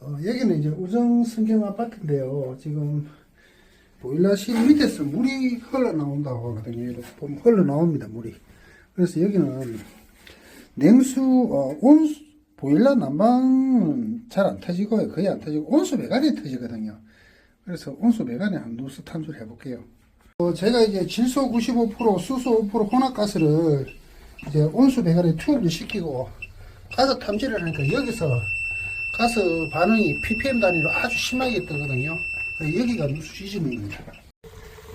어, 여기는 이제 우정 성경 아파트인데요. 지금 보일러실 밑에서 물이 흘러나온다고 하거든요. 이렇게 보면 흘러나옵니다, 물이. 그래서 여기는 냉수, 어, 온수, 보일러 난방은 잘 안 터지고요. 거의 안 터지고 온수 배관이 터지거든요. 그래서 온수 배관에 한 누수 탐수를 해볼게요. 어, 제가 이제 질소 95%, 수소 5% 혼합가스를 이제 온수 배관에 투입을 시키고 가스 탐지를 하니까 여기서 가스 반응이 ppm 단위로 아주 심하게 뜨거든요. 여기가 누수 지점입니다.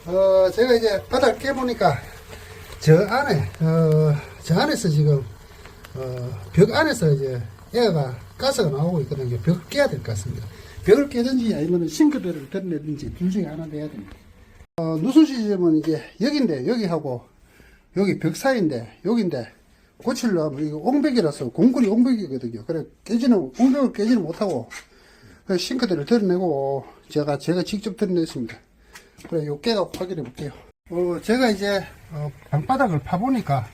어, 제가 이제 바닥 깨보니까 저 안에, 어, 저 안에서 지금, 어, 벽 안에서 이제 에어가 가스가 나오고 있거든요. 벽을 깨야 될 것 같습니다. 벽을 깨든지 아니면 싱크대를 들내든지 둘 중에 하나 돼야 됩니다. 어, 누수 지점은 이제 여기인데, 여기하고 여기 벽 사이인데, 여기인데, 고치려면 이거 옹벽이라서 공구리 옹벽이거든요. 그래 깨지는 옹벽을 깨지는 못하고 그래서 싱크대를 드러내고 제가 제가 직접 드러냈습니다. 그래 요 깨가 확인해 볼게요. 어 제가 이제 어, 방바닥을 파보니까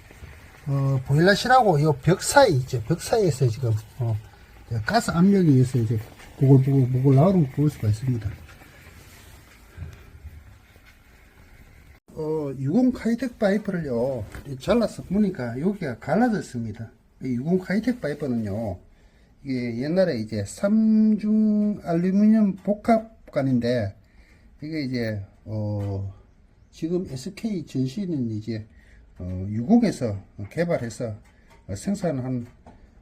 어 보일러실하고 요벽 사이 있죠. 벽 사이에서 지금 어 가스 압력에 의해서 이제 보고 보고 나오는 걸 볼 수가 있습니다. 어, 60 카이텍 파이프를요, 잘라서 보니까 여기가 갈라졌습니다. 이60 카이텍 파이프는요, 이게 옛날에 이제 삼중 알루미늄 복합관인데, 이게 이제, 어, 지금 SK 전시는 이제, 어, 60에서 개발해서 어, 생산한,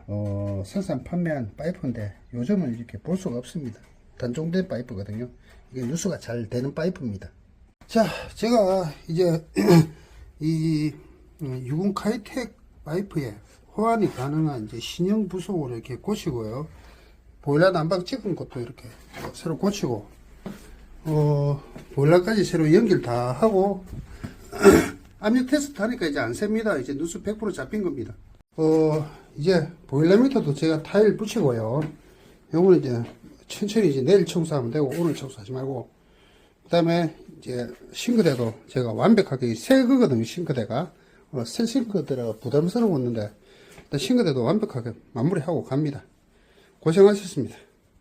어, 생산 판매한 파이프인데, 요즘은 이렇게 볼 수가 없습니다. 단종된 파이프거든요. 이게 누수가 잘 되는 파이프입니다. 자, 제가 이제 이 유분 카이텍 파이프에 호환이 가능한 이제 신형 부속으로 이렇게 고치고요. 보일러 난방 찍은 것도 이렇게 새로 고치고, 어, 보일러까지 새로 연결 다 하고, 압력 테스트 하니까 이제 안 셉니다. 이제 누수 100% 잡힌 겁니다. 어, 이제 보일러 미터도 제가 타일 붙이고요. 요거는 이제 천천히 이제 내일 청소하면 되고, 오늘 청소하지 말고, 그 다음에 이제 싱크대도 제가 완벽하게 새 거거든요, 싱크대가. 어, 새 싱크대라 부담스러웠는데, 싱크대도 완벽하게 마무리하고 갑니다. 고생하셨습니다.